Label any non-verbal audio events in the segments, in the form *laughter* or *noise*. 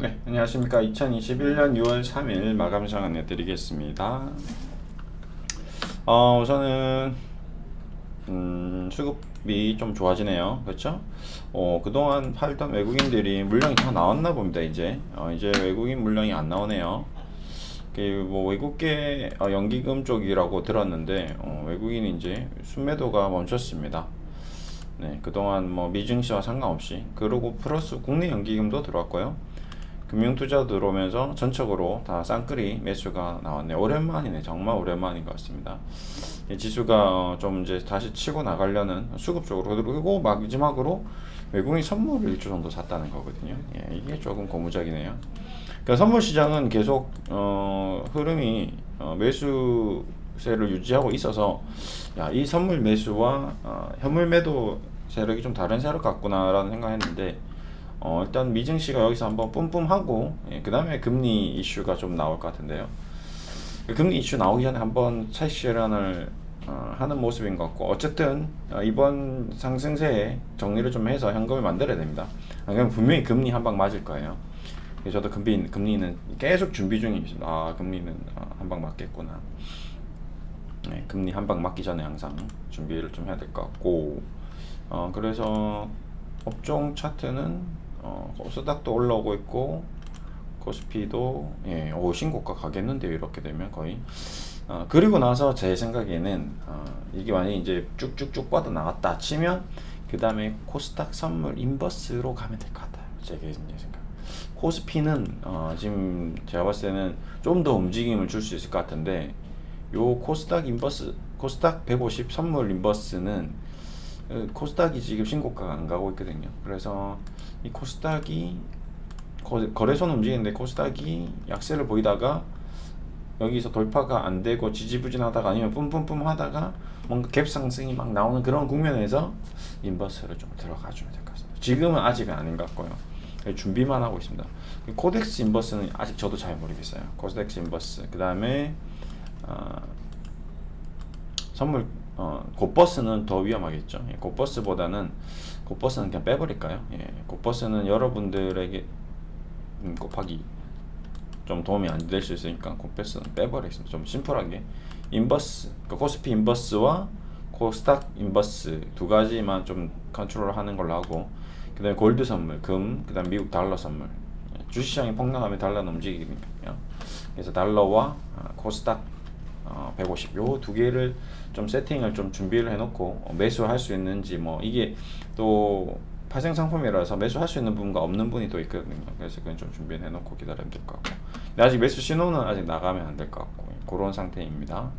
네, 안녕하십니까. 2021년 6월 3일 마감 시간 내드리겠습니다. 어, 우선은 음, 수급이 좀 좋아지네요. 그렇죠? 어, 그동안 팔던 외국인들이 물량이 다 나왔나 봅니다. 이제 어, 이제 외국인 물량이 안 나오네요. 그뭐 외국계 어, 연기금 쪽이라고 들었는데 어, 외국인이 이제 순매도가 멈췄습니다. 네, 그동안 뭐 미증시와 상관없이 그리고 플러스 국내 연기금도 들어왔고요. 금융투자 들어오면서 전적으로 다 쌍끌이 매수가 나왔네요. 오랜만이네. 정말 오랜만인 것 같습니다. 이 지수가 어, 좀 이제 다시 치고 나가려는 수급 쪽으로 그리고 마지막으로 외국인 선물을 일조 정도 샀다는 거거든요. 예, 이게 조금 고무적이네요. 그러니까 선물 시장은 계속 어, 흐름이 어, 매수세를 유지하고 있어서 야, 이 선물 매수와 어, 현물 매도 세력이 좀 다른 세력 같구나라는 생각했는데 어, 일단 미증 씨가 여기서 한번 뿜뿜하고 예, 그 다음에 금리 이슈가 좀 나올 것 같은데요. 그 금리 이슈 나오기 전에 한번 차익 실현을 어, 하는 모습인 것 같고 어쨌든 어, 이번 상승세에 정리를 좀 해서 현금을 만들어야 됩니다. 안 그러면 분명히 금리 한 방 맞을 거예요. 저도 금리, 금리는 계속 준비 중입니다. 아 금리는 어, 한방 맞겠구나. 네, 금리 한 방 맞기 전에 항상 준비를 좀 해야 될 것 같고 어, 그래서 업종 차트는 어, 코스닥도 올라오고 있고 코스피도 예, 오 신고가 가겠는데요 이렇게 되면 거의. 어, 그리고 나서 제 생각에는 어, 이게 만약에 이제 쭉쭉쭉 뻗어 나갔다 치면 그 다음에 코스닥 선물 인버스로 가면 될 것 같아요. 제 생각. 코스피는 어, 지금 제가 봤을 때는 좀 더 움직임을 줄 수 있을 것 같은데 요 코스닥 인버스 코스닥 150 선물 인버스는 어, 코스닥이 지금 신고가가 안 가고 있거든요. 그래서 이 코스닥이 거, 거래소는 움직이는데 코스닥이 약세를 보이다가 여기서 돌파가 안 되고 지지부진하다가 아니면 뿜뿜뿜 하다가 뭔가 갭 상승이 막 나오는 그런 국면에서 인버스를 좀 들어가 주면 될 것 같습니다. 지금은 아직은 아닌 것 같고요. 준비만 하고 있습니다. 코덱스 인버스는 아직 저도 잘 모르겠어요. 코덱스 인버스 그 다음에 어, 선물 어, 곧버스는 더 위험하겠죠. 예, 곧버스보다는 곧버스는 그냥 빼버릴까요? 예, 곧버스는 여러분들에게 음, 곱하기 좀 도움이 안 될 수 있으니까 곧버스는 빼버리겠습니다. 좀 심플하게 인버스, 그러니까 코스피 인버스와 코스닥 인버스 두 가지만 좀 컨트롤하는 걸로 하고 그다음에 골드 선물, 금, 그다음 미국 달러 선물. 예, 주시장이 폭락하면 달러는 움직이니까요. 그래서 달러와 어, 코스닥 어, 150 요 두 개를 좀 세팅을 좀 준비를 해놓고 어, 매수할 수 있는지 뭐 이게 또 파생 상품이라서 매수할 수 있는 분과 없는 분이 또 있거든요. 그래서 그건 좀 준비해 놓고 기다리면 될 것 같고. 근데 아직 매수 신호는 아직 나가면 안 될 것 같고 그런 상태입니다.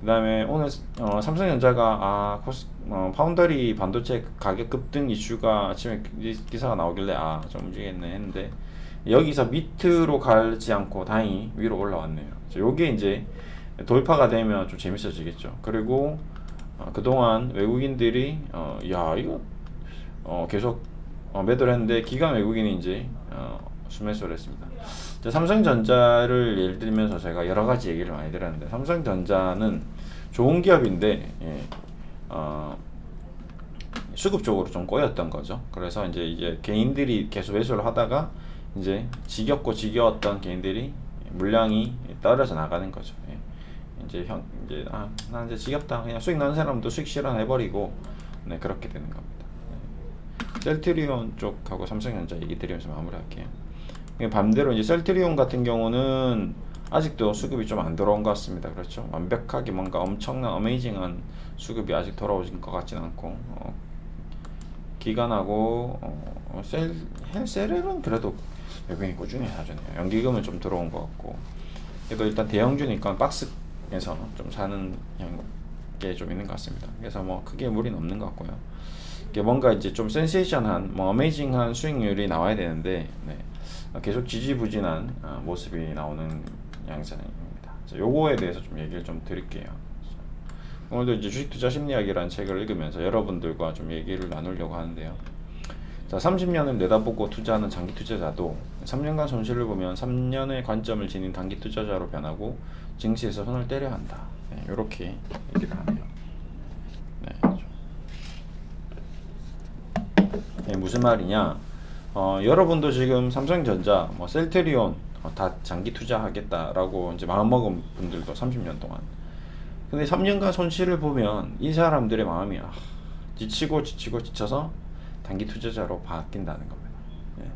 그다음에 오늘 어, 삼성전자가 아 코스, 어, 파운더리 반도체 가격 급등 이슈가 아침에 기- 기사가 나오길래 아 좀 움직이겠네 했는데 여기서 밑으로 가지 않고 다행히 위로 올라왔네요. 요게 이제 돌파가 되면 좀 재밌어지겠죠. 그리고 어, 그동안 외국인들이 어, 야 이거 어, 계속 어, 매도를 했는데 기관 외국인이 이제 어, 수매수를 했습니다. 자, 삼성전자를 예를 들면서 제가 여러 가지 얘기를 많이 드렸는데 삼성전자는 좋은 기업인데 예, 어, 수급적으로 좀 꼬였던 거죠. 그래서 이제 이제 개인들이 계속 매수를 하다가 이제 지겹고 지겨웠던 개인들이 물량이 떨어져 나가는 거죠. 예. 이제 형 이제 아 나 이제 지겹다 그냥 수익 나는 사람도 수익 실현해 버리고 네 그렇게 되는 겁니다. 네. 셀트리온 쪽하고 삼성전자 얘기 드리면서 마무리할게요. 예, 반대로 이제 셀트리온 같은 경우는 아직도 수급이 좀안 돌아온 것 같습니다. 그렇죠? 완벽하게 뭔가 엄청난 어메이징한 수급이 아직 돌아오진 것 같지는 않고 어, 기간하고 어, 셀 헬셀은 그래도 외국인이 꾸준히 사주네요. 연기금은 좀 들어온 것 같고 그래도 일단 대형주니까 박스 에서 좀 사는 게 좀 있는 것 같습니다. 그래서 뭐 크게 무리는 없는 것 같고요. 뭔가 이제 좀 센세이션한, 뭐 어메이징한 수익률이 나와야 되는데 네. 어, 계속 지지부진한 어, 모습이 나오는 양상입니다. 자, 요거에 대해서 좀 얘기를 좀 드릴게요. 오늘도 이제 주식 투자 심리학이라는 책을 읽으면서 여러분들과 좀 얘기를 나누려고 하는데요. 자, 30년을 내다보고 투자하는 장기 투자자도 3년간 손실을 보면 3년의 관점을 지닌 단기 투자자로 변하고 증시에서 손을 때려야 한다. 네, 이렇게 얘기를 하네요. 네, 좀. 네, 무슨 말이냐? 어, 여러분도 지금 삼성전자, 뭐 셀트리온 어, 다 장기 투자하겠다라고 이제 마음먹은 분들도 30년 동안. 근데 3년간 손실을 보면 이 사람들의 마음이 아, 지치고 지치고 지쳐서 단기 투자자로 바뀐다는 겁니다. 예.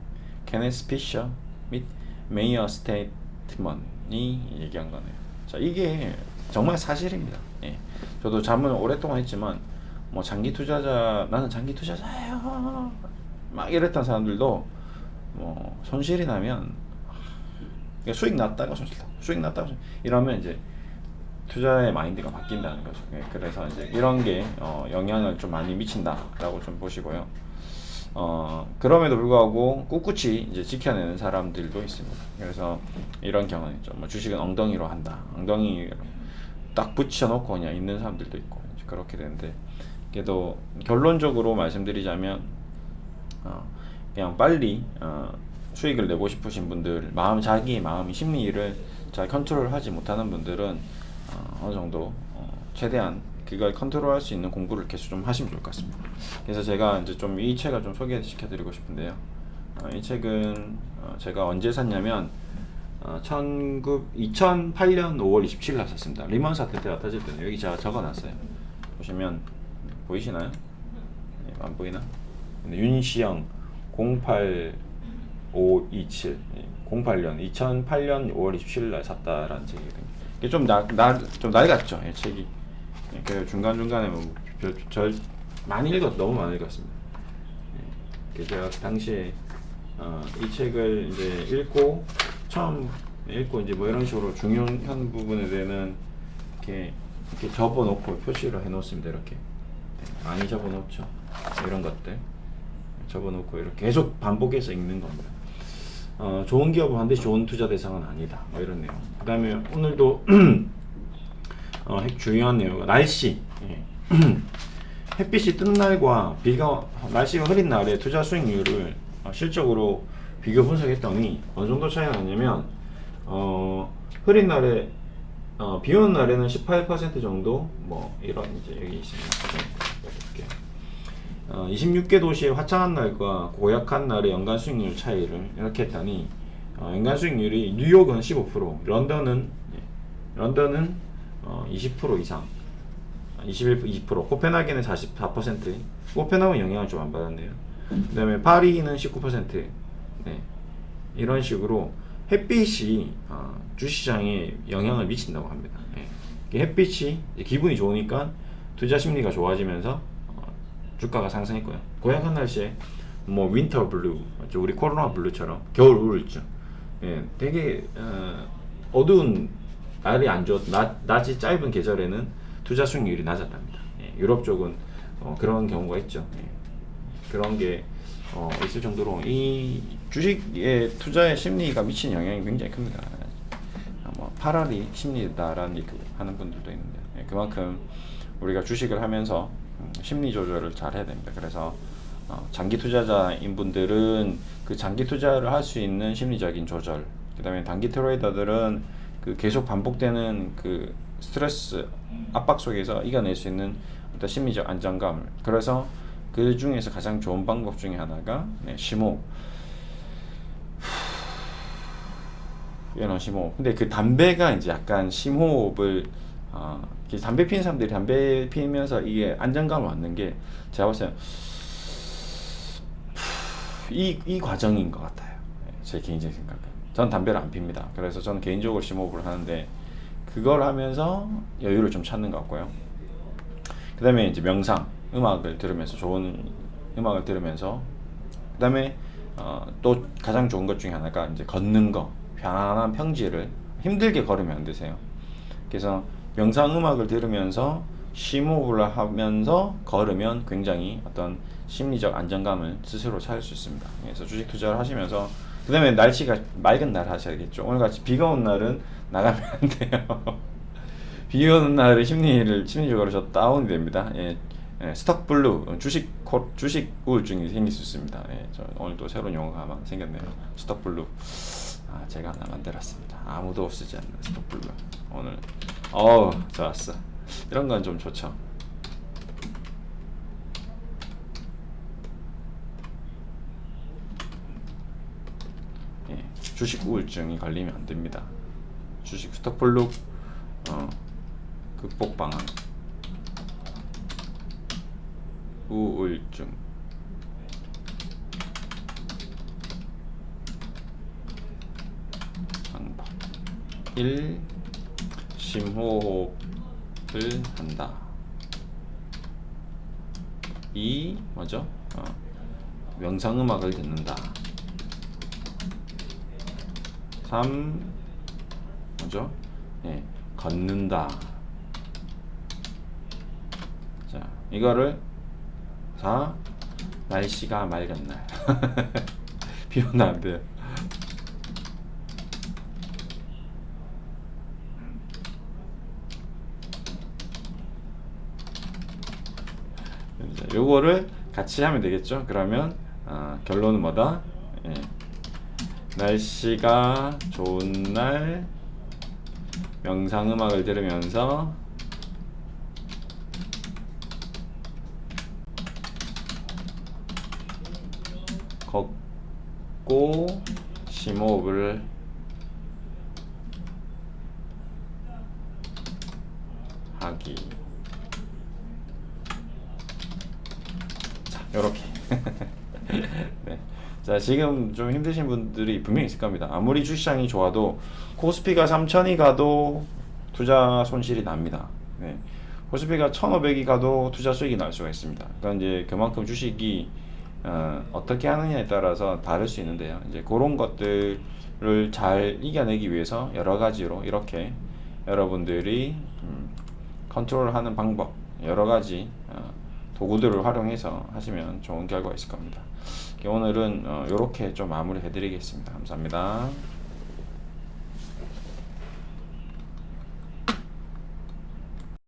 케네스 피셔 및 메이어 스테이트먼이 얘기한 거네요. 자, 이게 정말 사실입니다. 예. 저도 잠을 오랫동안 했지만 뭐 장기 투자자 나는 장기 투자자예요. 막 이랬던 사람들도 뭐 손실이 나면 그러니까 수익 났다가 손실 나고 수익 났다가 이러면 이제 투자의 마인드가 바뀐다는 거죠. 예, 그래서 이제 이런 게 어, 영향을 좀 많이 미친다라고 좀 보시고요. 어, 그럼에도 불구하고 꿋꿋이 이제 지켜내는 사람들도 있습니다. 그래서 이런 경우는 있죠. 뭐 주식은 엉덩이로 한다. 엉덩이로 딱 붙여놓고 그냥 있는 사람들도 있고 그렇게 되는데 그래도 결론적으로 말씀드리자면 어, 그냥 빨리 어, 수익을 내고 싶으신 분들 마음 자기의 마음이 심리를 잘 컨트롤하지 못하는 분들은 어, 어느 정도 어, 최대한 그걸 컨트롤할 수 있는 공부를 계속 좀 하시면 좋을 것 같습니다. 그래서 제가 이제 좀 이 책을 좀 소개시켜드리고 싶은데요. 어, 이 책은 어, 제가 언제 샀냐면 어, 19, 2008년 5월 27일 날 샀습니다. 리먼 사태 때가 터질 때는 여기 제가 적어놨어요. 보시면 보이시나요? 네, 안 보이나? 윤시영 08527 08년 2008년 5월 27일 날 샀다라는 책이거든요. 이게 좀나좀 낡았죠, 이 책이. 예, 그 중간 중간에 뭐별 많이 읽었 너무 많이 읽었습니다. 예, 제가 당시에 어, 이 책을 이제 읽고 처음 읽고 이제 뭐 이런 식으로 중요한 부분에 대해는 이렇게 이렇게 접어놓고 표시를 해놓습니다. 이렇게 네, 많이 접어놓죠. 이런 것들 접어놓고 이렇게 계속 반복해서 읽는 겁니다. 어, 좋은 기업은 반드시 좋은 투자 대상은 아니다. 뭐 이런 내용. 그 다음에 오늘도 *clears throat* 어, 핵- 중요한 내용 날씨. 예. *clears throat* 햇빛이 뜬 날과 비가 날씨가 흐린 날의 투자 수익률을 어, 실적으로 비교 분석했더니 어느 정도 차이가 나냐면 어, 흐린 날에 어, 비 오는 날에는 18% 정도 뭐 이런 이제 여기 있습니다. 어, 26개 도시의 화창한 날과 고약한 날의 연간 수익률 차이를 이렇게 했더니 어, 연간 수익률이 뉴욕은 15%, 런던은 예, 런던은 어, 20% 이상, 21, 20%, 코펜하겐은 44%, 코펜하겐 영향을 좀 안 받았네요. 그다음에 파리는 19%, 네, 이런 식으로 햇빛이 어, 주시장에 영향을 미친다고 합니다. 예. 햇빛이 기분이 좋으니까 투자 심리가 좋아지면서 어, 주가가 상승했고요. 고약한 날씨에 뭐 윈터 블루? 우리 코로나 블루처럼 겨울 우울증, 예, 되게 어, 어두운 날이 안 좋, 낮, 낮이 짧은 계절에는 투자 수익률이 낮았답니다. 예, 유럽 쪽은 어, 그런 경우가 있죠. 예. 그런 게 어, 있을 정도로 이 주식의 투자의 심리가 미친 영향이 굉장히 큽니다. 아, 뭐 파라리 심리다라는 얘기 하는 분들도 있는데 예, 그만큼 우리가 주식을 하면서 음, 심리 조절을 잘 해야 됩니다. 그래서 어, 장기 투자자인 분들은 그 장기 투자를 할 수 있는 심리적인 조절, 그다음에 단기 트레이더들은 그 계속 반복되는 그 스트레스 압박 속에서 이겨낼 수 있는 어떤 심리적 안정감을 그래서 그 중에서 가장 좋은 방법 중에 하나가 네, 심호흡. 이런 심호흡. 근데 그 담배가 이제 약간 심호흡을 어, 담배 피는 사람들이 담배 피면서 이게 안정감을 얻는 게 제가 봤을 때는 이, 이 과정인 것 같아요. 예, 제 개인적인 생각은. 전 담배를 안 핍니다. 그래서 저는 개인적으로 심호흡을 하는데 그걸 하면서 여유를 좀 찾는 것 같고요. 그 다음에 이제 명상, 음악을 들으면서 좋은 음악을 들으면서 그 다음에 어, 또 가장 좋은 것 중에 하나가 이제 걷는 거, 편안한 평지를 힘들게 걸으면 안 되세요. 그래서 명상 음악을 들으면서 심호흡을 하면서 걸으면 굉장히 어떤 심리적 안정감을 스스로 찾을 수 있습니다. 그래서 주식 투자를 하시면서 그 다음에 날씨가 맑은 날 하셔야겠죠. 오늘 같이 비가 온 날은 나가면 안 돼요. *laughs* 비 오는 날에 심리를 심리적으로 저 다운이 됩니다. 예, 예, 스톡 블루 주식 코, 주식 우울증이 생길 수 있습니다. 예, 저 오늘 또 새로운 용어가 하나 생겼네요. 스톡 블루. 아, 제가 하나 만들었습니다. 아무도 없지 않는 스톡 블루. 오늘 어우 좋았어. 이런 건 좀 좋죠. 예, 주식 우울증이 걸리면 안 됩니다. 주식 스톡블록 어, 극복 방안 우울증 방법 1. 심호흡을 한다 2. 뭐죠? 어, 명상음악을 듣는다 3. 뭐죠? 예, 걷는다 자, 이거를 4. 날씨가 맑은 날. 비 오면 안 돼요. 이제 요거를 같이 하면 되겠죠? 그러면 아, 결론은 뭐다? 예. 날씨가 좋은 날 명상 음악을 들으면서 걷고 심호흡을 하기. 자, 요렇게. *laughs* 네. 자, 지금 좀 힘드신 분들이 분명히 있을 겁니다. 아무리 주시장이 좋아도 코스피가 3천이 가도 투자 손실이 납니다. 네. 코스피가 1,500이 가도 투자 수익이 날 수가 있습니다. 그러니까 이제 그만큼 주식이 어, 어떻게 하느냐에 따라서 다를 수 있는데요. 이제 그런 것들을 잘 이겨내기 위해서 여러 가지로 이렇게 여러분들이 음, 컨트롤하는 방법 여러 가지 어, 도구들을 활용해서 하시면 좋은 결과가 있을 겁니다. 오늘은 어, 이렇게 좀 마무리 해드리겠습니다. 감사합니다.